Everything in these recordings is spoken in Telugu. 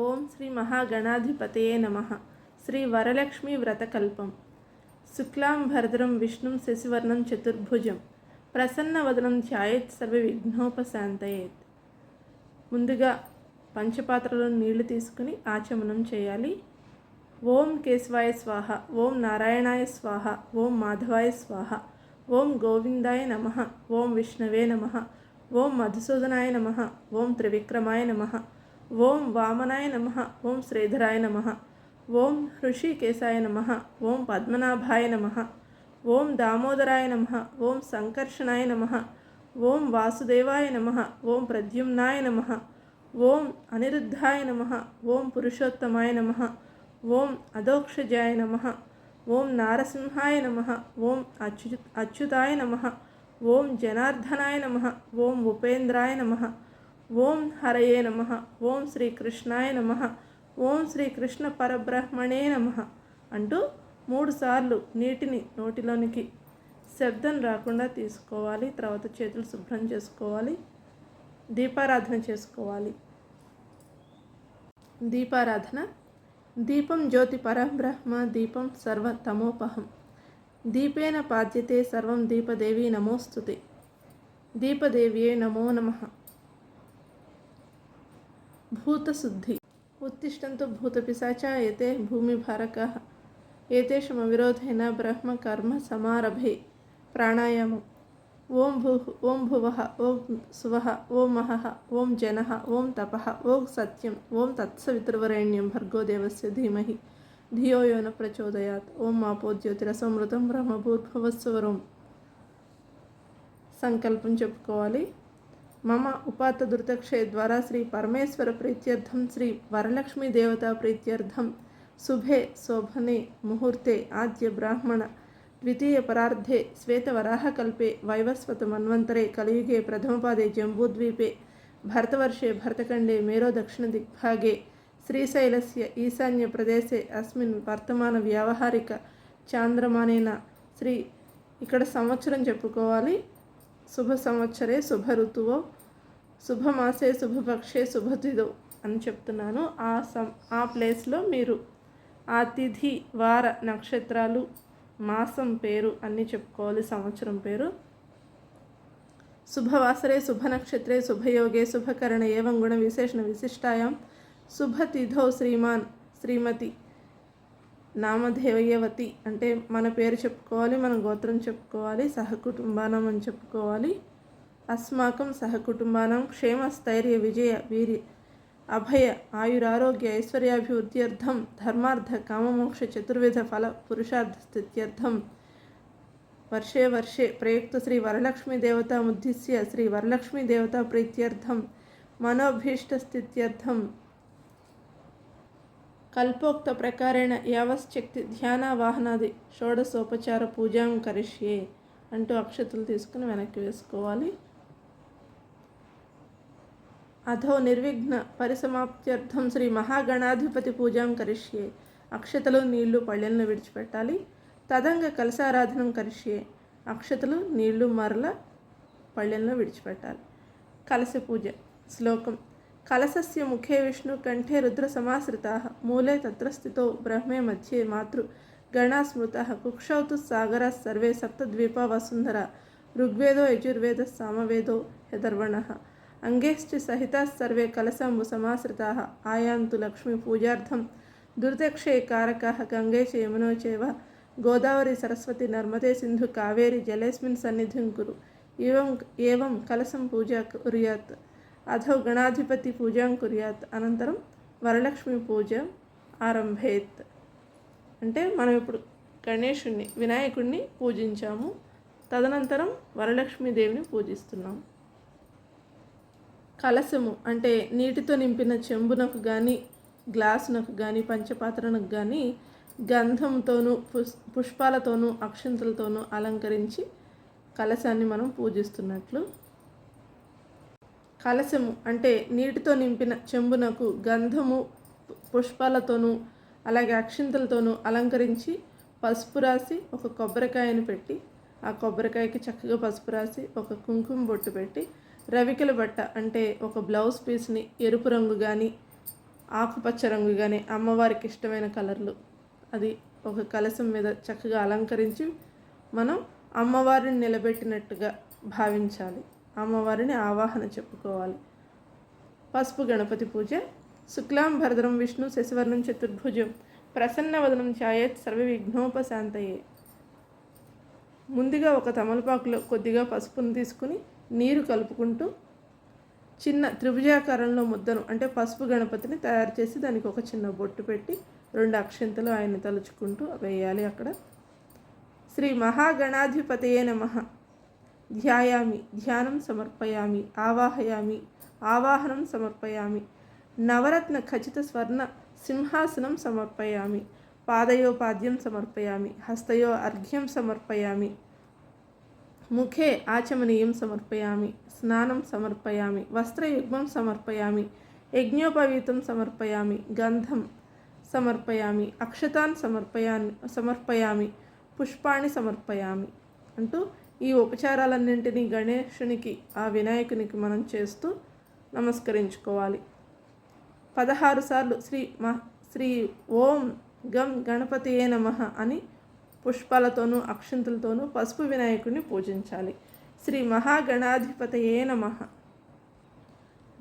ఓం శ్రీ మహాగణాధిపతయే నమ. శ్రీ వరలక్ష్మీ వ్రతకల్పం. శుక్లాం భరద్రం విష్ణుం శశివర్ణం చతుర్భుజం. ప్రసన్నవదనం ధ్యాయేత్ సర్వ విఘ్నోపశాంతయేత్. ముందుగా పంచపాత్రలో నీళ్ళు తీసుకుని ఆచమనం చేయాలి. ఓం కేశవాయ స్వాహ ఓం నారాయణాయ స్వాహ ఓం మాధవాయ స్వాహ ఓం గోవిందాయ నమ ఓం విష్ణవే నమ ఓం మధుసూదనాయ నమ ఓం త్రివిక్రమాయ నమ ఓం వామనాయ నమ ఓం శ్రీధరాయ నమ ఓం హృషికేశాయ నమ ఓం పద్మనాభాయ నమ ఓం దామోదరాయ నమ ఓం సంకర్షణాయ నమ ఓం వాసుదేవాయ నమ ఓం ప్రద్యుమ్నాయ నమ ఓం అనిరుద్ధాయ నమ ఓం పురుషోత్తమాయ నమ ఓం అదోక్షజాయ నమ ఓం నారసింహాయ నమ ఓం అచ్యు అచ్యుతాయ నమ ఓం జనార్దనాయ నమ ఓం ఉపేంద్రాయ నమ ఓం హరయే నమ. ఓం శ్రీకృష్ణాయ నమ. ఓం శ్రీకృష్ణ పరబ్రహ్మణే నమ అంటూ మూడుసార్లు నీటిని నోటిలోనికి శబ్దం రాకుండా తీసుకోవాలి. తర్వాత చేతులు శుభ్రం చేసుకోవాలి. దీపారాధన చేసుకోవాలి. దీపారాధన. దీపం జ్యోతి పరబ్రహ్మ దీపం సర్వ తమోపహం. దీపేన పాద్యతే సర్వం దీపదేవి నమోస్తుతే. దీపదేవ్యే నమో నమః. భూతశుద్ధి ఉత్తిష్టంతో భూతపిశాచ భూమిభారక భూమిభారక ఏతేషమవిరోధేన బ్రహ్మ కర్మ సమారభే ప్రాణాయామం ఓం భూ ఓం భువ ఓం సువ ఓం మహ ఓం జన ఓం తప ఓం సత్యం ఓం తత్సవితృవరేణ్యం భర్గోదేవస్య ధీమహి ధియో యో ప్రచోదయాత్ ఓం మాపోజ్యోతిరసమృతం బ్రహ్మభూర్భవస్వరం సంకల్పం చెప్పుకోవాలి మమ ఉపాత దుర్దక్షే ద్వారా శ్రీ పరమేశ్వర ప్రీత్యర్థం శ్రీ వరలక్ష్మీ దేవతా ప్రీత్యర్థం శుభే శోభనే ముహూర్తే ఆద్య బ్రాహ్మణ ద్వితీయ పరార్ధే శ్వేతవరాహకల్పే వైవస్వత మన్వంతరే కలియుగే ప్రథమపాదే జంబూద్వీపే భరతవర్షే భరతఖండే మేరో దక్షిణ దిగ్భాగే శ్రీశైలస్య ఈశాన్య ప్రదేశే అస్మిన్ వర్తమాన వ్యావహారిక చాంద్రమానేన. శ్రీ ఇక్కడ సంవత్సరం చెప్పుకోవాలి. శుభ సంవత్సరే శుభ ఋతువో. శుభమాసే శుభపక్షే శుభతిథో అని చెప్తున్నాను. ఆ సం ఆ ప్లేస్లో మీరు ఆ తిథి వార నక్షత్రాలు మాసం పేరు అన్నీ చెప్పుకోవాలి సంవత్సరం పేరు. శుభవాసరే శుభ నక్షత్రే శుభయోగే శుభకరణ ఏవం గుణ విశేషణ విశిష్టాయాం. శుభతిథో శ్రీమాన్ శ్రీమతి నామధేవయవతి అంటే మన పేరు చెప్పుకోవాలి మన గోత్రం చెప్పుకోవాలి సహకుటుంబానం అని చెప్పుకోవాలి. అస్మాకం సహకుటుంబానం క్షేమ స్థైర్య విజయ వీరి అభయ ఆయురారోగ్య ఐశ్వర్యాభివృద్ధ్యర్థం ధర్మార్థ కామమోక్ష చతుర్విధ ఫల పురుషార్థ స్థిత్యర్థం వర్షే వర్షే ప్రయుక్త శ్రీ వరలక్ష్మీ దేవతాముద్దిశ్య శ్రీ వరలక్ష్మీ దేవతా ప్రీత్యర్థం మనోభీష్ట స్థిత్యర్థం కల్పోక్త ప్రకారేణ యావశ్చక్తి ధ్యాన వాహనాది షోడశోపచార పూజాం కరిష్యే అంటూ అక్షతులు తీసుకుని వెనక్కి వేసుకోవాలి. అథో నిర్విఘ్న పరిసమాప్త్యర్థం శ్రీ మహాగణాధిపతి పూజాం కరిష్యే. అక్షతలు నీళ్ళు పళ్ళెలను విడిచిపెట్టాలి. తదంగ కలశారాధనం కరిష్యే. అక్షతలు నీళ్ళు మరల పళ్ళెలను విడిచిపెట్టాలి. కలశ పూజ శ్లోకం. కలశస్య ముఖే విష్ణు కంఠే రుద్ర సమాశ్రితా. మూలే తత్రస్థితో బ్రహ్మే మధ్యే మాతృ గణా స్మృత కుక్షౌ సాగర సర్వే సప్తద్వీప వసుంధర. ఋగ్వేదో యజుర్వేద సామవేదో యదర్వణ. అంగేశ్చ సహిత సర్వే కలసంబు సమాశ్రితా ఆయాంతు లక్ష్మీ పూజార్థం దుర్దక్షే కారక గంగేశ యమునోచేవ గోదావరి సరస్వతి నర్మదే సింధు కావేరి జలేస్మిన్ సన్నిధిం కురు. ఏవం ఏవం కలసం పూజ కుర్యాత్. అథో గణాధిపతి పూజాం కుర్యాత్. అనంతరం వరలక్ష్మి పూజ ఆరంభేత్. అంటే మనం ఇప్పుడు గణేషుణ్ణి వినాయకుడిని పూజించాము. తదనంతరం వరలక్ష్మీదేవిని పూజిస్తున్నాము కలశము అంటే నీటితో నింపిన చెంబునకు కానీ గ్లాసునకు కానీ పంచపాత్రనకు కానీ గంధంతోనూ పుష్ పుష్పాలతోనూ అక్షంతలతోనూ అలంకరించి కలశాన్ని మనం పూజిస్తున్నట్లు. కలశము అంటే నీటితో నింపిన చెంబునకు గంధము పుష్పాలతోనూ అలాగే అక్షింతలతోనూ అలంకరించి పసుపు రాసి ఒక కొబ్బరికాయను పెట్టి ఆ కొబ్బరికాయకి చక్కగా పసుపు రాసి ఒక కుంకుమ బొట్టు పెట్టి రవికల బట్ట అంటే ఒక బ్లౌజ్ పీస్ని ఎరుపు రంగు కానీ ఆకుపచ్చ రంగు కానీ అమ్మవారికి ఇష్టమైన కలర్లు. అది ఒక కలశం మీద చక్కగా అలంకరించి మనం అమ్మవారిని నిలబెట్టినట్టుగా భావించాలి. అమ్మవారిని ఆవాహన చెప్పుకోవాలి. పసుపు గణపతి పూజ శుక్లాం భరద్రం విష్ణు శశివర్ణం చతుర్భుజం ప్రసన్నవదనం ఛాయత్ సర్వ విఘ్నోపశాంతయే. ముందుగా ఒక తమలపాకులో కొద్దిగా పసుపును తీసుకుని నీరు కలుపుకుంటూ చిన్న త్రిభుజాకారంలో ముద్దను అంటే పసుపు గణపతిని తయారు చేసి దానికి ఒక చిన్న బొట్టు పెట్టి రెండు అక్షంతలు ఆయన తలుచుకుంటూ వేయాలి అక్కడ. శ్రీ మహాగణాధిపతయే నమ. ధ్యాయామి ధ్యానం సమర్పయామి ఆవాహయామి ఆవాహనం సమర్పయామి నవరత్న ఖచ్చిత స్వర్ణ సింహాసనం సమర్పయామి పాదయోపాద్యం సమర్పయామి హస్తయో అర్ఘ్యం సమర్పయామి ముఖే ఆచమనీయం సమర్పయామి స్నానం సమర్పయామి వస్త్రయుగ్మం సమర్పయామి యజ్ఞోపవీతం సమర్పయామి గంధం సమర్పయామి అక్షతాన్ సమర్పయామి సమర్పయామి పుష్పాణి సమర్పయామి అంటూ ఈ ఉపచారాలన్నింటినీ గణేషునికి ఆ వినాయకునికి మనం చేస్తూ నమస్కరించుకోవాలి. పదహారు సార్లు శ్రీ మహ శ్రీ ఓం గం గణపతియే నమ అని పుష్పాలతోనూ అక్షంతులతోనూ పసుపు వినాయకుడిని పూజించాలి. శ్రీ మహాగణాధిపతయే నమ.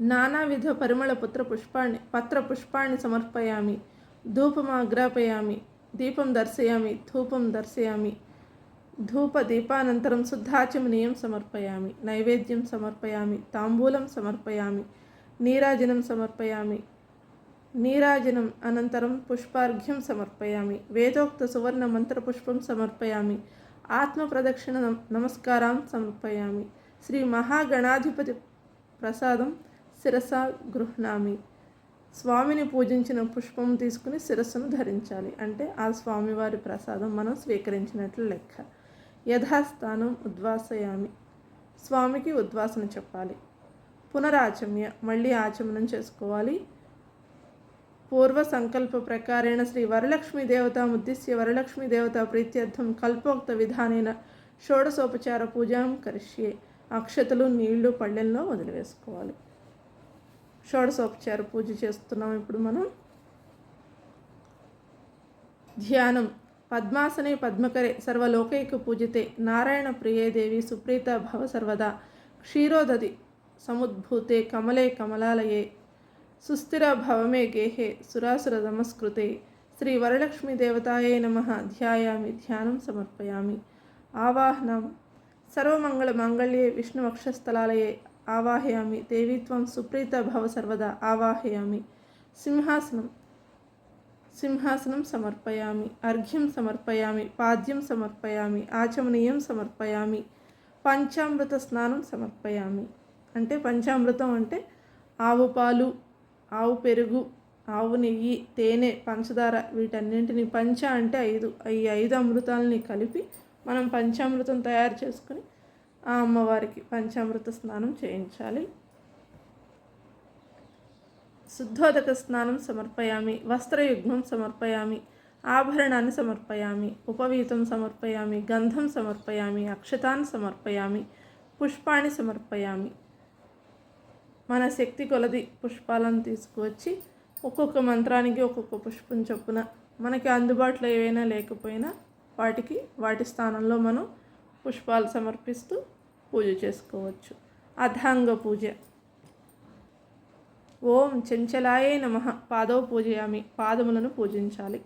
నానావిధ పరిమళ పుత్ర పుష్పాన్ని పత్ర పుష్పాన్ని సమర్పయామి. ధూపమాగ్రాపయామి దీపం దర్శయామి. ధూపం దర్శయామి. ధూప దీపానంతరం శుద్ధాచమనీయం సమర్పయామి. నైవేద్యం సమర్పయామి. తాంబూలం సమర్పయామి. నీరాజనం సమర్పయామి. నీరాజనం అనంతరం పుష్పార్ఘ్యం సమర్పయామి. వేదోక్త సువర్ణ మంత్రపుష్పం సమర్పయామి. ఆత్మ ప్రదక్షిణ నమస్కారం సమర్పయామి. శ్రీ మహాగణాధిపతి ప్రసాదం శిరస గృహ్ణామి. స్వామిని పూజించిన పుష్పం తీసుకుని శిరస్సును ధరించాలి. అంటే ఆ స్వామివారి ప్రసాదం మనం స్వీకరించినట్లు లెక్క. యథాస్థానం ఉద్వాసయామి. స్వామికి ఉద్వాసన చెప్పాలి. పునరాచమ్య మళ్ళీ ఆచమనం చేసుకోవాలి. పూర్వ సంకల్ప ప్రకారేణ శ్రీ వరలక్ష్మీ దేవత ఉద్దిశ్య వరలక్ష్మీ దేవత ప్రీత్యర్థం కల్పోక్త విధానేన షోడశోపచార పూజాం కరిష్యే. అక్షతలు నీళ్ళు పళ్ళెల్లో వదిలివేసుకోవాలి. షోడశోపచార పూజ చేస్తున్నాం ఇప్పుడు మనం. ధ్యానం. పద్మాసనే పద్మకరే సర్వలోకైక పూజితే నారాయణ ప్రియదేవి సుప్రీత భవ సర్వదా. క్షీరోదది సముద్భూతే కమలే కమలాలయే. సుస్థిర భవమే గేహే సురాసుర నమస్కృతే శ్రీ వరలక్ష్మీ దేవతాయే నమ. ధ్యాయామి ధ్యానం సమర్పయామి. ఆవాహనం. సర్వమంగళ మాంగళ్యే విష్ణు వక్షస్థలాలయే ఆవాహయామి. దేవీత్వం సుప్రీత భవ సర్వదా ఆవాహయామి. సింహాసనం. సింహాసనం సమర్పయామి. అర్ఘ్యం సమర్పయామి. పాద్యం సమర్పయామి. ఆచమనీయం సమర్పయామి. పంచామృత స్నానం సమర్పయామి. అంటే పంచామృతం అంటే ఆవు పాలు ఆవు పెరుగు ఆవు నెయ్యి తేనె పంచదార వీటన్నింటిని పంచ అంటే ఐదు. ఈ ఐదు అమృతాలని కలిపి మనం పంచామృతం తయారు చేసుకుని ఆ అమ్మవారికి పంచామృత స్నానం చేయించాలి. శుద్ధోదక స్నానం సమర్పయామి వస్త్రయుగ్మం సమర్పయామి ఆభరణాన్ని సమర్పయామి ఉపవీతం సమర్పయామి గంధం సమర్పయామి అక్షతాన్ని సమర్పయామి పుష్పాన్ని సమర్పయామి. మన శక్తి కొలది పుష్పాలను తీసుకువచ్చి ఒక్కొక్క మంత్రానికి ఒక్కొక్క పుష్పం చొప్పున మనకి అందుబాటులో ఏవైనా లేకపోయినా వాటికి వాటి స్థానంలో మనం పుష్పాలు సమర్పిస్తూ పూజ చేసుకోవచ్చు. అధాంగ పూజ. ఓం చెంచలాయే నమ. పాదవ పూజయామి. పాదములను పూజించాలి.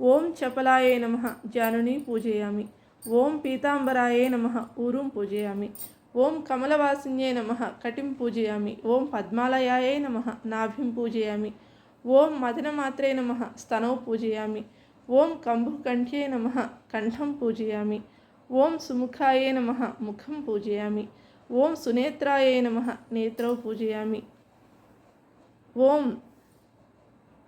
ఓం చపలాయే నమ. జానుని పూజయామి. ఓం పీతాంబరాయే నమ. ఊరుం పూజయామి. ఓం కమలవాసిన్యే నమ కటిం పూజయామి. ఓం పద్మాలయాయే నమ నాభిం పూజయామి. ఓం మదనమాత్రే నమ స్తనౌ పూజయామి. ఓం కంభుకంఠ్యే నమ కంఠం పూజయామి. ఓం సుముఖాయే నమ ముఖం పూజయామి. ఓం సునేత్రాయే నమ నేత్రౌ పూజయామి. ఓం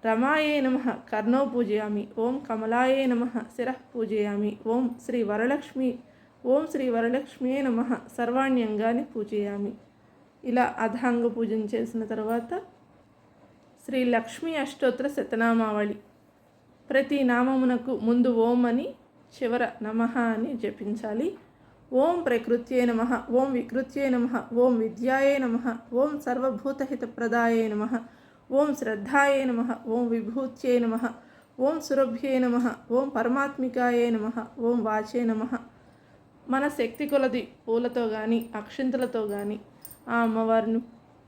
రమాయే నమ కర్ణౌ పూజయామి. ఓం కమలాయే నమ శిర పూజయామి. ఓం శ్రీ వరలక్ష్మి ఓం శ్రీ వరలక్ష్మీ నమ. సర్వాణ్యంగాన్ని పూజయామి. ఇలా అధాంగ పూజను చేసిన తర్వాత శ్రీ లక్ష్మీ అష్టోత్తర శతనామావళి. ప్రతి నామమునకు ముందు ఓం అని చివర నమ అని జపించాలి. ఓం ప్రకృత్యే నమ. ఓం వికృత్యే నమ. ఓం విద్యాయే నమ. ఓం సర్వభూతహితప్రదాయే నమ. ఓం శ్రద్ధాయే నమ. ఓం విభూత్యే నమ. ఓం సురభ్యే నమ. ఓం పరమాత్మికాయే నమ. ఓం వాచే నమ. మన శక్తి కొలది పూలతో కానీ అక్షింతలతో కానీ ఆ అమ్మవారిని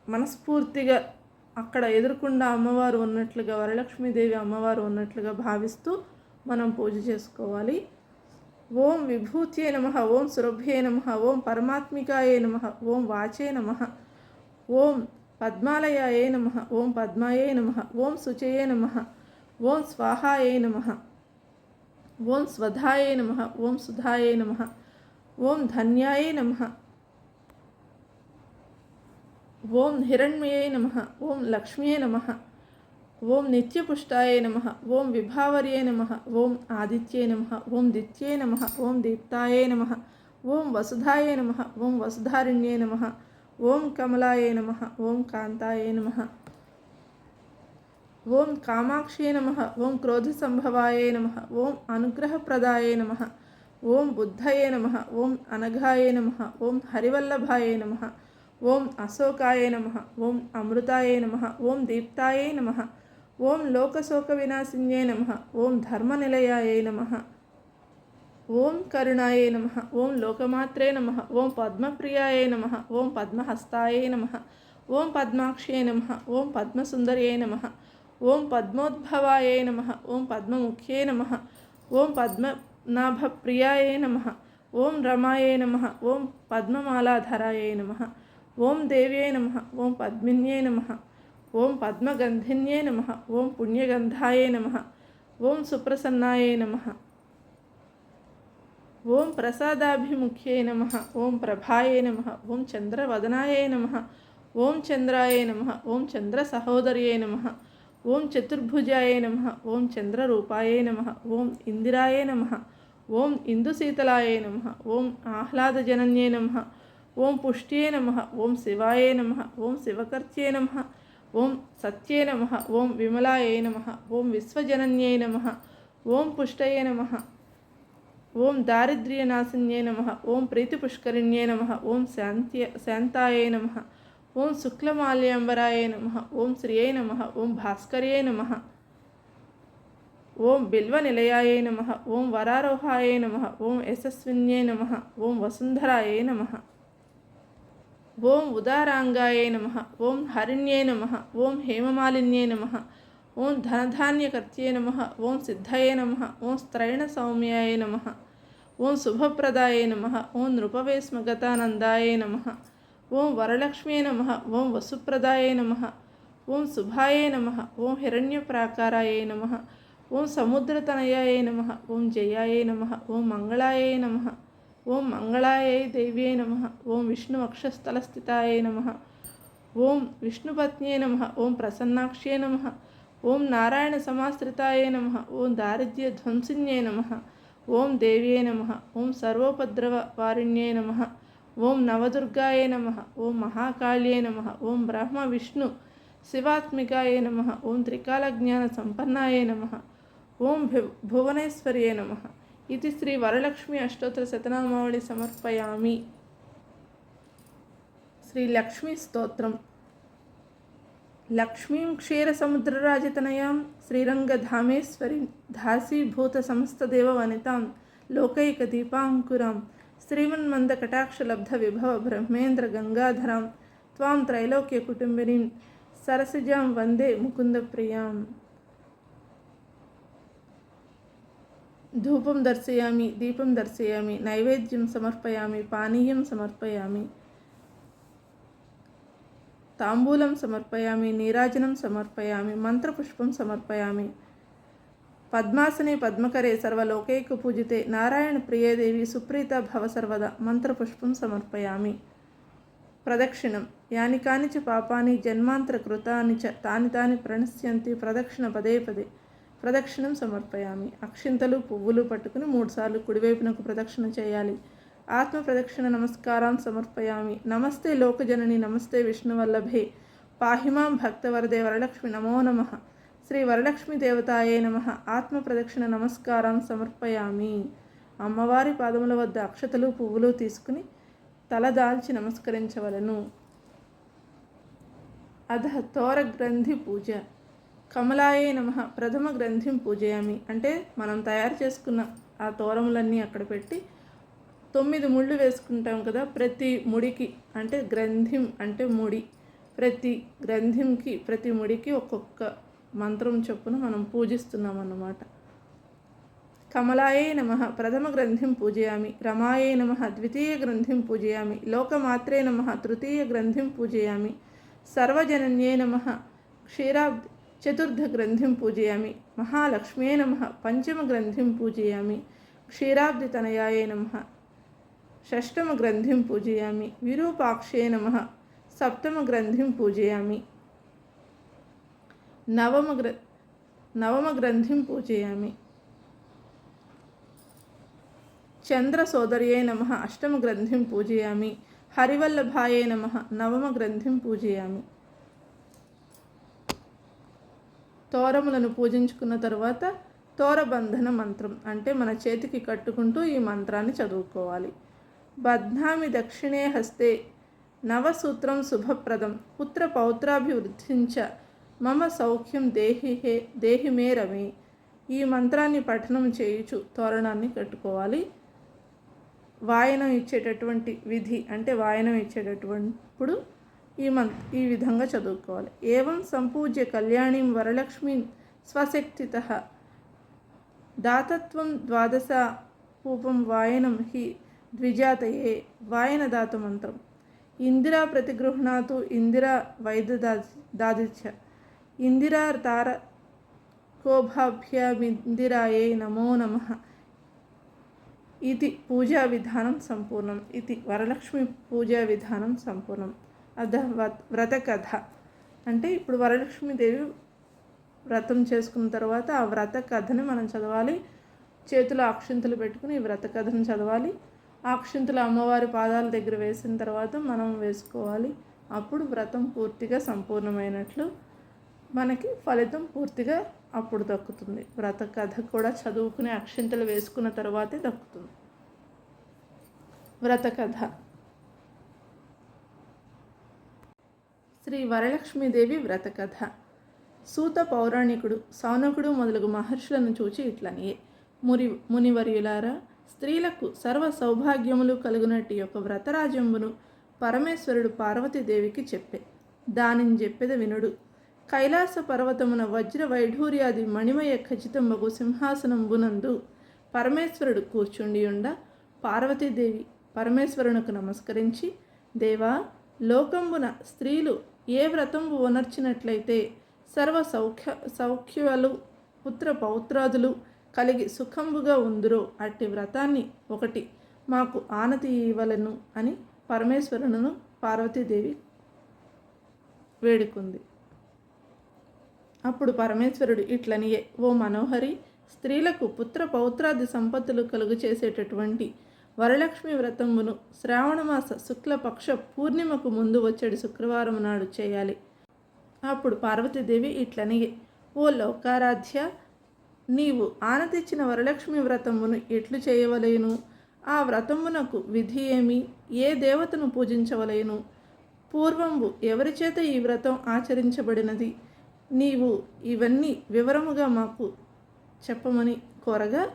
మనస్ఫూర్తిగా అక్కడ ఎదురుకుండా అమ్మవారు ఉన్నట్లుగా వరలక్ష్మీదేవి అమ్మవారు ఉన్నట్లుగా భావిస్తూ మనం పూజ చేసుకోవాలి. ఓం విభూత్యే నమ ఓం సురభ్యే నమ ఓం పరమాత్మికాయే నమ ఓం వాచే నమ ఓం పద్మాలయాయే నమ ఓం పద్మాయే నమ ఓం శుచయే నమ ఓం స్వాహాయే నమ ఓం స్వధాయే నమ ఓం సుధాయే నమ ఓం ధన్యాయే నమ ఓం హిరణ్మయే నమ ఓం లక్ష్మ్యే నమ ఓం నిత్యపుష్టాయ నమ ఓం విభావర్యే నమ ఓం ఆదిత్యే నమ ఓం దిత్యే నమ ఓం దీప్తాయే నమ ఓం వసుధాయ నమ ఓం వసుధారిణ్యే నమ ఓం కమలాయ నమ ఓం కాంతాయ నమ ఓం కామాక్షే నమ ఓం క్రోధసంభవాయ నమ ఓం అనుగ్రహప్రదాయ నమ ఓం బుద్ధయే నమ ఓం అనఘాయ నమ ఓం హరివల్లభాయ నమ ఓం అశోకాయ నమ ఓం అమృతాయ నమ ఓం దీప్తాయ నమ ఓం లోకశోక వినాశిన్యే నమ ఓం ధర్మనిలయాయ నమ ఓం కరుణాయ నమ ఓం లోకమాత్రే నమ ఓం పద్మప్రియాయ నమ ఓం పద్మహస్తాయ నమ ఓం పద్మాక్షే నమ ఓం పద్మసుందర్యే నమ ఓం పద్మోద్భవాయ నమ ఓం పద్మముఖ్యే నమ ఓం పద్మ నాభ ప్రియాయే నమ ఓం రమాయే నమ ఓం పద్మమాలాధరాయే నమ ఓం దేవ్యే నమ ఓం పద్మిన్యే నమ ఓం పద్మగంధిన్యే నమ ఓం పుణ్యగంధాయే నమ ఓం సుప్రసన్నాయే నమ ఓం ప్రసాదాభిముఖ్యే నమ ఓం ప్రభాయే నమ ఓం చంద్రవదనాయే నమ ఓం చంద్రాయే నమ ఓం చంద్ర సహోదర్యే నమ ఓం చతుర్భుజాయ నమ ఓం చంద్రరూపాయ నమ ఓం ఇందిరాయ నమ ఓం ఇందుశీతలాయ నమ ఓం ఆహ్లాదజనన్యే నమ ఓం పుష్ట్యే నమ ఓం శివాయ నమ ఓం శివకర్త్యే నమ ఓం సత్యే నమ ఓం విమలాయ నమ ఓం విశ్వజనన్యై నమ ఓం పుష్టయే నమ ఓం దారిద్ర్యనాశిన్యే నమ ఓం ప్రీతిపుష్కరిణ్యే నమ ఓం శాంత్య శాంతాయ నమ ఓం శుక్లమాల్యాంబరాయ నమ ఓం శ్రియై నమ ఓం భాస్కర్యే నమ ఓం బిల్వ నిలయాయ నమ ఓం వరారోహాయ నమ ఓం యశస్విన్యే నమ ఓం వసుంధరాయ నమ ఓం ఉదారాంగాయ నమ ఓం హరిణ్యే నమ ఓం హేమమాలిన్యే నమ ఓం ధనధాన్యకర్త్యే నమ ఓం సిద్ధయే నమ ఓం స్త్రైణ సౌమ్యాయ నమ ఓం శుభప్రదాయ నమ ఓం నృపవేశ్మగతానందాయ నమ ఓం వరలక్ష్మ్యే నమ ఓం వసుప్రదాయ నమ ఓం శుభాయ నమ ఓం హిరణ్య హిరణ్యప్రాకారాయ నమ ఓం సముద్రతనయాయ నమ ఓం జయాయ నమ ఓం మంగళాయ నమ ఓం మంగళాయ దేవ్యై నమ ఓం విష్ణు అక్షస్థలస్థితాయ నమ ఓం విష్ణుపత్న్యే నమ ఓం ప్రసన్నాక్ష్యే నమ ఓం నారాయణ సమాశ్రితాయ నమ ఓం దారిద్ర్య ధ్వంసిన్యే నమ ఓం దేవ్యే నమ ఓం సర్వోపద్రవ వారిణ్యే నమ ఓం నవదుర్గాయ నమ ఓం మహాకాళ్యే నమ ఓం బ్రహ్మ విష్ణు శివాత్మికాయ నమ ఓం త్రికాల జ్ఞాన సంపన్నాయ నమ ఓం భువనేశ్వర్యే నమ. ఇది శ్రీ వరలక్ష్మి అష్టోత్తర శతనామావళి సమర్పయామి. శ్రీ లక్ష్మీ స్తోత్రం. లక్ష్మీం క్షీరసముద్రరాజతనయాం శ్రీరంగధామేశ్వరీం దాసీభూతసమస్తదేవవనితాం లోకైకదీపాంకురాం శ్రీమన్మంద కటాక్షలబ్ధ విభవ బ్రహ్మేంద్ర గంగాధరాం త్వాం త్రైలోక్య త్రైలోక్యకుటుంబినీం సరసిజాం వందే ముకుందప్రియాం ధూపం దర్శయామి దీపం దర్శయామి నైవేద్యం సమర్పయామి పానీయం సమర్పయామి తాంబూలం సమర్పయామి నీరాజనం సమర్పయామి మంత్రపుష్పం సమర్పయామి పద్మాసనే పద్మకరే సర్వలోకైకు పూజితే నారాయణ ప్రియదేవి సుప్రీత భవసర్వదా మంత్రపుష్పం సమర్పయామి. ప్రదక్షిణం. యాని కానిచ పాపాని జన్మాంతర కృతాని చ తాని తాని ప్రణశ్యంతి ప్రదక్షిణ పదే పదే ప్రదక్షిణం సమర్పయామి. అక్షింతలు పువ్వులు పట్టుకుని మూడుసార్లు కుడివైపునకు ప్రదక్షిణ చేయాలి. ఆత్మ ప్రదక్షిణ నమస్కారం సమర్పయామి. నమస్తే లోకజనని నమస్తే విష్ణువల్లభే. పాహిమాం భక్తవరదే వరలక్ష్మి నమో నమః. శ్రీ వరలక్ష్మి దేవతాయే నమ. ఆత్మ ప్రదక్షిణ నమస్కారం సమర్పయామి. అమ్మవారి పాదముల వద్ద అక్షతలు పువ్వులు తీసుకుని తలదాల్చి నమస్కరించవలను. అధ తోరగ్రంథి పూజ. కమలాయే నమ. ప్రథమ గ్రంథిం పూజయామి. అంటే మనం తయారు చేసుకున్న ఆ తోరములన్నీ అక్కడ పెట్టి తొమ్మిది ముళ్ళు వేసుకుంటాం కదా ప్రతి ముడికి అంటే గ్రంథిం అంటే ముడి. ప్రతి గ్రంథింకి ప్రతి ముడికి ఒక్కొక్క మంత్రం చొప్పున మనం పూజిస్తున్నాం అన్నమాట కమలాయే నమ ప్రథమ గ్రంథిం పూజయామి. రమాయే నమ ద్వితీయ గ్రంథిం పూజయామి. లోకమాత్రే నమ తృతీయ గ్రంథిం పూజయామి. సర్వజనన్యే నమ క్షీరాబ్ది చతుర్థ గ్రంథిం పూజయామి. మహాలక్ష్మ్యే నమ పంచమ గ్రంథిం పూజయామి. క్షీరాబ్ది తనయాయే నమ షష్టమ గ్రంథిం పూజయామి. విరూపాక్షే నమ సప్తమ గ్రంథిం పూజయామి. నవమ గ్ర నవమ గ్రంథిం పూజయామి చంద్ర సోదర్యే నమ అష్టమ గ్రంథిం పూజయామి. హరివల్లభాయే నమ నవమ గ్రంథిం పూజయామి. తోరములను పూజించుకున్న తర్వాత తోరబంధన మంత్రం అంటే మన చేతికి కట్టుకుంటూ ఈ మంత్రాన్ని చదువుకోవాలి. బద్నామి దక్షిణే హస్తే నవసూత్రం శుభప్రదం పుత్ర పౌత్రాభివృద్ధించ మమ సౌఖ్యం దేహి హే దేహి మే ఈ మంత్రాన్ని పఠనం చేయుచు తోరణాన్ని కట్టుకోవాలి. వాయనం ఇచ్చేటటువంటి విధి అంటే వాయనం ఇచ్చేటటువంటిప్పుడు ఈ మంత్ ఈ విధంగా చదువుకోవాలి. ఏవం సంపూజ్య కళ్యాణీం వరలక్ష్మి స్వశక్తిత. దాతత్వం ద్వాదశ పూపం వాయనం హి ద్విజాతయే. వాయనదాత మంత్రం ఇందిరా ప్రతిగృహణాతు ఇందిరా వైద్య దాదిత్య. ఇందిరా తార కోభాభ్యామిందిరాయే నమో నమ. ఇది పూజా విధానం సంపూర్ణం. ఇది వరలక్ష్మి పూజా విధానం సంపూర్ణం. అద వ్రత కథ. అంటే ఇప్పుడు వరలక్ష్మీదేవి వ్రతం చేసుకున్న తర్వాత ఆ వ్రత కథని మనం చదవాలి. చేతిలో అక్షింతలు పెట్టుకుని ఈ వ్రత కథను చదవాలి. అక్షింతలు అమ్మవారి పాదాల దగ్గర వేసిన తర్వాత మనం వేసుకోవాలి. అప్పుడు వ్రతం పూర్తిగా సంపూర్ణమైనట్లు మనకి ఫలితం పూర్తిగా అప్పుడు దక్కుతుంది. వ్రత కథ కూడా చదువుకుని అక్షింతలు వేసుకున్న తర్వాతే దక్కుతుంది. వ్రత కథ. శ్రీ వరలక్ష్మీదేవి వ్రత కథ. సూత పౌరాణికుడు సౌనకుడు మొదలగు మహర్షులను చూచి ఇట్లనియే మురి మునివర్యులారా స్త్రీలకు సర్వ సౌభాగ్యములు కలుగునట్టు యొక్క వ్రతరాజ్యమును పరమేశ్వరుడు పార్వతీదేవికి చెప్పే. దానిని చెప్పేది వినుడు. కైలాస పర్వతమున వజ్ర వైఢూర్యాది మణిమయ ఖచ్చితమ్మగు సింహాసనంబునందు పరమేశ్వరుడు కూర్చుండియుండ పార్వతీదేవి పరమేశ్వరునకు నమస్కరించి దేవా లోకంబున స్త్రీలు ఏ వ్రతంబు ఉనర్చినట్లయితే సర్వ సౌఖ్య సౌఖ్యాలు పుత్ర పౌత్రాదులు కలిగి సుఖంబుగా ఉందిరో అట్టి వ్రతాన్ని ఒకటి మాకు ఆనతి ఇవ్వలను అని పరమేశ్వరును పార్వతీదేవి వేడుకుంది. అప్పుడు పరమేశ్వరుడు ఇట్లనియే ఓ మనోహరి స్త్రీలకు పుత్ర పౌత్రాది సంపత్తులు కలుగు చేసేటటువంటి వరలక్ష్మి వ్రతమును శ్రావణమాస శుక్లపక్ష పూర్ణిమకు ముందు వచ్చేడు శుక్రవారం నాడు చేయాలి. అప్పుడు పార్వతీదేవి ఇట్లనియే ఓ లోకారాధ్య నీవు ఆనతిచ్చిన వరలక్ష్మి వ్రతమును ఎట్లు చేయవలేను? ఆ వ్రతమునకు విధి ఏమి? ఏ దేవతను పూజించవలేను? పూర్వంబు ఎవరి చేత ఈ వ్రతం ఆచరించబడినది? నీవు ఇవన్నీ వివరముగా మాకు చెప్పమని కోరగా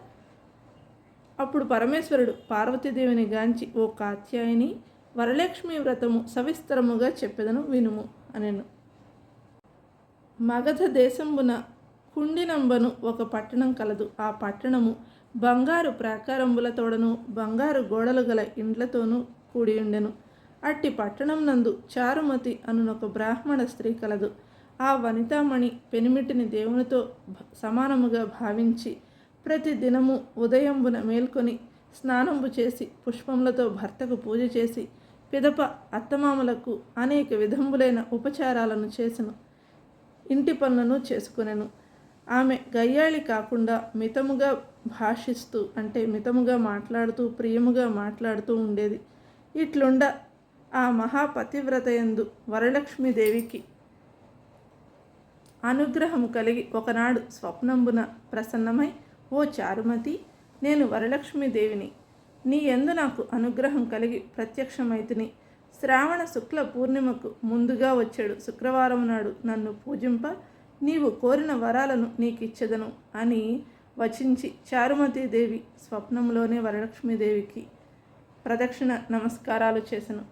అప్పుడు పరమేశ్వరుడు పార్వతీదేవిని గాంచి ఓ కాత్యాయని వరలక్ష్మి వ్రతము సవిస్తరముగా చెప్పెదను వినుము అనెను. మగధ దేశంబున కుండినంబను ఒక పట్టణం కలదు. ఆ పట్టణము బంగారు ప్రాకారంబులతోడను బంగారు గోడలు గల ఇండ్లతోనూ కూడి ఉండెను. అట్టి పట్టణం నందు చారుమతి అనునొక బ్రాహ్మణ స్త్రీ కలదు. ఆ వనితామణి పెనిమిటిని దేవునితో సమానముగా భావించి ప్రతి దినము ఉదయంబున మేల్కొని స్నానంబు చేసి పుష్పములతో భర్తకు పూజ చేసి పిదప అత్తమామలకు అనేక విధంబులైన ఉపచారాలను చేసెను. ఇంటి పనులను చేసుకునేను. ఆమె గయ్యాళి కాకుండా మితముగా భాషిస్తూ అంటే మితముగా మాట్లాడుతూ ప్రియముగా మాట్లాడుతూ ఉండేది. ఇట్లుండ ఆ మహాపతివ్రత ఎందు వరలక్ష్మీదేవికి అనుగ్రహము కలిగి ఒకనాడు స్వప్నంబున ప్రసన్నమై ఓ చారుమతి నేను వరలక్ష్మీదేవిని నీ ఎందు నాకు అనుగ్రహం కలిగి ప్రత్యక్షమైతిని. శ్రావణ శుక్ల పూర్ణిమకు ముందుగా వచ్చాడు. శుక్రవారం నాడు నన్ను పూజింప నీవు కోరిన వరాలను నీకిచ్చదను అని వచించి చారుమతీదేవి స్వప్నంలోనే వరలక్ష్మీదేవికి ప్రదక్షిణ నమస్కారాలు చేసెను.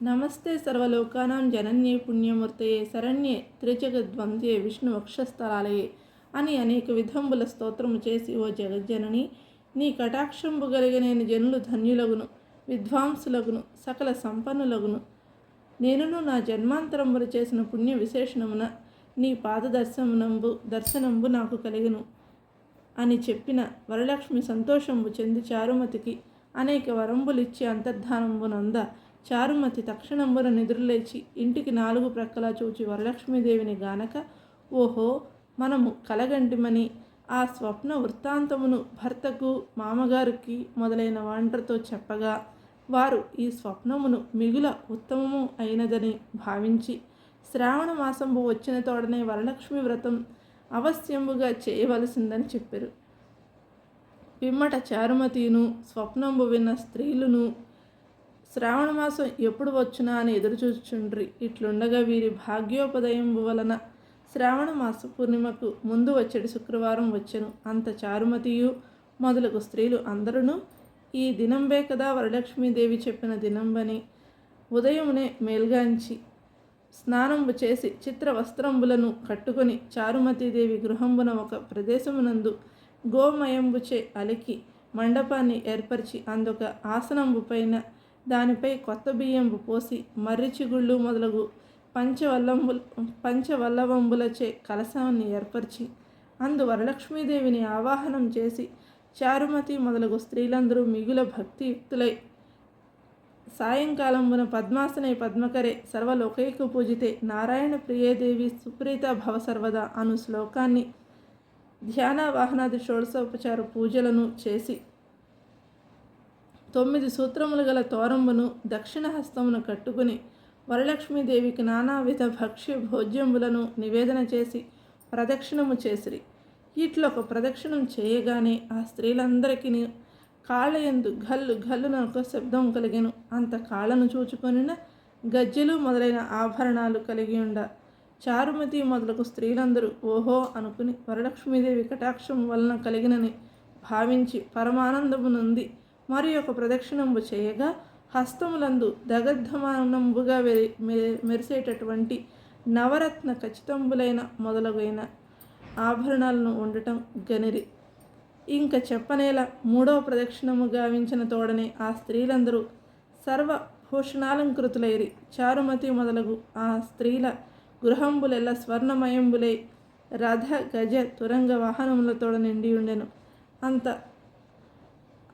నమస్తే సర్వలోకానాం జనన్యే పుణ్యమూర్తయే శరణ్యే త్రిజగద్వంద్యే విష్ణు వక్షస్థలాలయే అని అనేక విధంబుల స్తోత్రము చేసి ఓ జగజ్జనని నీ కటాక్షంబు కలిగిన జనులు ధన్యులగును విద్వాంసులగును సకల సంపన్నులగును. నేనును నా జన్మాంతరములు చేసిన పుణ్య విశేషణమున నీ పాద దర్శనంబు దర్శనంబు నాకు కలిగను అని చెప్పిన వరలక్ష్మి సంతోషంబు చెంది చారుమతికి అనేక వరంబులిచ్చి అంతర్ధానంబునంద చారుమతి తక్షణంబున నిద్రలేచి ఇంటికి నాలుగు ప్రక్కలా చూచి వరలక్ష్మీదేవిని గానక ఓహో మనము కలగంటిమని ఆ స్వప్న వృత్తాంతమును భర్తకు మామగారికి మొదలైన వాండ్రతో చెప్పగా వారు ఈ స్వప్నమును మిగుల ఉత్తమము అయినదని భావించి శ్రావణ మాసంబు వచ్చిన తోడనే వరలక్ష్మి వ్రతం అవశ్యంబుగా చేయవలసిందని చెప్పారు. పిమ్మట చారుమతిను స్వప్నంబు విన్న స్త్రీలను శ్రావణ మాసం ఎప్పుడు వచ్చునా అని ఎదురుచూచుండ్రి ఇట్లుండగా వీరి భాగ్యోపదయం వలన శ్రావణ మాస పూర్ణిమకు ముందు వచ్చేటి శుక్రవారం వచ్చెను. అంత చారుమతియు మొదలగు స్త్రీలు అందరూ ఈ దినంబే కదా వరలక్ష్మీదేవి చెప్పిన దినంబని ఉదయమునే మేల్గాంచి స్నానంబు చేసి చిత్ర వస్త్రంబులను కట్టుకొని చారుమతీదేవి గృహంబున ఒక ప్రదేశమునందు గోమయంబుచే అలికి మండపాన్ని ఏర్పరిచి అందొక ఆసనంబు పైన దానిపై కొత్త బియ్యంబు పోసి మర్రిచిగుళ్ళు మొదలగు పంచవల్లంబుల పంచవల్లవంబులచే కలశాన్ని ఏర్పరిచి అందు వరలక్ష్మీదేవిని ఆవాహనం చేసి చారుమతి మొదలగు స్త్రీలందరూ మిగుల భక్తియుక్తులై సాయంకాలంబున పద్మాసనే పద్మకరే సర్వలోకైక పూజితే నారాయణ ప్రియేదేవి సుప్రీత భవ సర్వదా అను శ్లోకాన్ని ధ్యాన వాహనాది షోడశోపచార పూజలను చేసి తొమ్మిది సూత్రములు గల తోరంబును దక్షిణ హస్తమును కట్టుకుని వరలక్ష్మీదేవికి నానావిధ భక్ష్య భోజ్యములను నివేదన చేసి ప్రదక్షిణము చేసిరి. ఇట్లా ఒక ప్రదక్షిణం చేయగానే ఆ స్త్రీలందరికీ కాళ్ళ ఎందు గల్లు గల్లున ఒక శబ్దం కలిగెను. అంత కాళ్ళను చూచుకొనిన గజ్జెలు మొదలైన ఆభరణాలు కలిగి ఉండ. చారుమతి మొదలకు స్త్రీలందరూ ఓహో అనుకుని వరలక్ష్మీదేవి కటాక్షం వలన కలిగినని భావించి పరమానందము నుండి మరి ఒక ప్రదక్షిణంబు చేయగా హస్తములందు దగద్ధమానంబుగా వెరి మె- మెరిసేటటువంటి నవరత్న ఖచ్చితంబులైన మొదలగైన ఆభరణాలను ఉండటం గనిరి. ఇంక చెప్పనేలా మూడవ ప్రదక్షిణము గావించిన తోడనే ఆ స్త్రీలందరూ సర్వ భూషణాలంకృతులైరి. చారుమతి మొదలగు ఆ స్త్రీల గృహంబులెల్ల స్వర్ణమయంబులై రథ గజ తురంగ వాహనములతోడ నిండి ఉండెను. అంత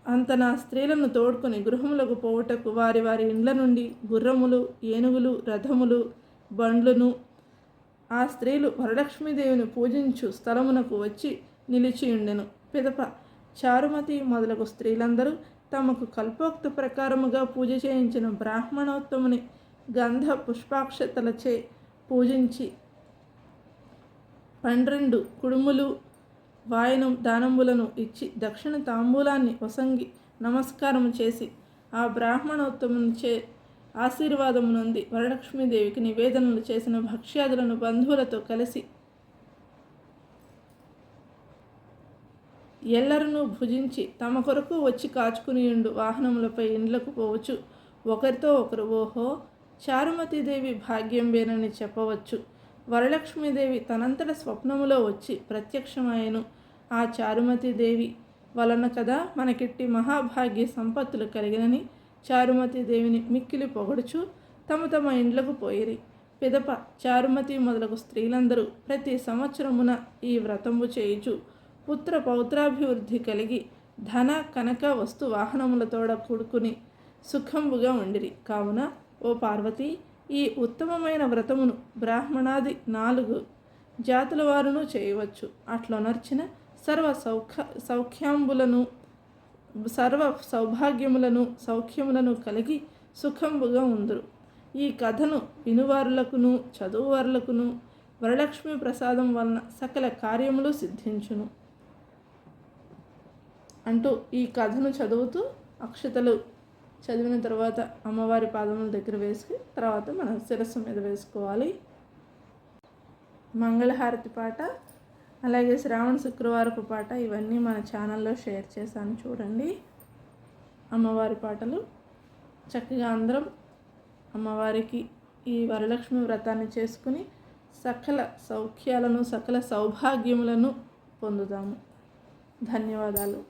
అంత నా స్త్రీలను తోడుకొని గృహములకు పోవుటకు వారి వారి ఇండ్ల నుండి గుర్రములు ఏనుగులు రథములు బండ్లను ఆ స్త్రీలు వరలక్ష్మీదేవిని పూజించు స్థలమునకు వచ్చి నిలిచియుండెను పిదప చారుమతి మొదలగు స్త్రీలందరూ తమకు కల్పోక్త ప్రకారముగా పూజ చేయించిన బ్రాహ్మణోత్తముని గంధ పుష్పాక్షతలచే పూజించి పన్నెండు కుడుములు వాయనం దానంబులను ఇచ్చి దక్షిణ తాంబూలాన్ని వసంగి నమస్కారం చేసి ఆ బ్రాహ్మణోత్తమునిచే ఆశీర్వాదము నుండి వరలక్ష్మీదేవికి నివేదనలు చేసిన భక్ష్యాదులను బంధువులతో కలిసి ఎల్లరనూ భుజించి తమ కొరకు వచ్చి కాచుకునియుండు వాహనములపై ఇండ్లకు పోవచ్చు. ఒకరితో ఒకరు ఓహో! చారుమతీదేవి భాగ్యంబేనని చెప్పవచ్చు. వరలక్ష్మీదేవి తనంతట స్వప్నములో వచ్చి ప్రత్యక్షమాయను. ఆ చారుమతి దేవి వలన కదా మనకిట్టి మహాభాగ్య సంపత్తులు కలిగినని చారుమతి దేవిని మిక్కిలి పొగడుచు తమ తమ ఇండ్లకు పోయిరి. పిదప చారుమతి మొదలగు స్త్రీలందరూ ప్రతి సంవత్సరమున ఈ వ్రతము చేయుచు పుత్ర పౌత్రాభివృద్ధి కలిగి ధన కనక వస్తు వాహనములతోడ కూడుకుని సుఖంబుగా ఉండిరి. కావున ఓ పార్వతి ఈ ఉత్తమమైన వ్రతమును బ్రాహ్మణాది నాలుగు జాతుల వారును చేయవచ్చు. అట్లొనర్చిన సర్వ సౌఖ సౌఖ్యాంబులను సర్వ సౌభాగ్యములను సౌఖ్యములను కలిగి సుఖంబుగా ఉందురు. ఈ కథను వినువారులకును చదువువారులకును వరలక్ష్మి ప్రసాదం వలన సకల కార్యములు సిద్ధించును. అంటూ ఈ కథను చదువుతూ అక్షతలు చదివిన తర్వాత అమ్మవారి పాదముల దగ్గర వేసుకుని తర్వాత మన శిరస్సు మీద వేసుకోవాలి. మంగళహారతి పాట అలాగే శ్రావణ శుక్రవారపు పాట ఇవన్నీ మన ఛానల్లో షేర్ చేశాను చూడండి. అమ్మవారి పాటలు. చక్కగా అందరం అమ్మవారికి ఈ వరలక్ష్మి వ్రతాన్ని చేసుకుని సకల సౌఖ్యాలను సకల సౌభాగ్యములను పొందుదాము. ధన్యవాదాలు.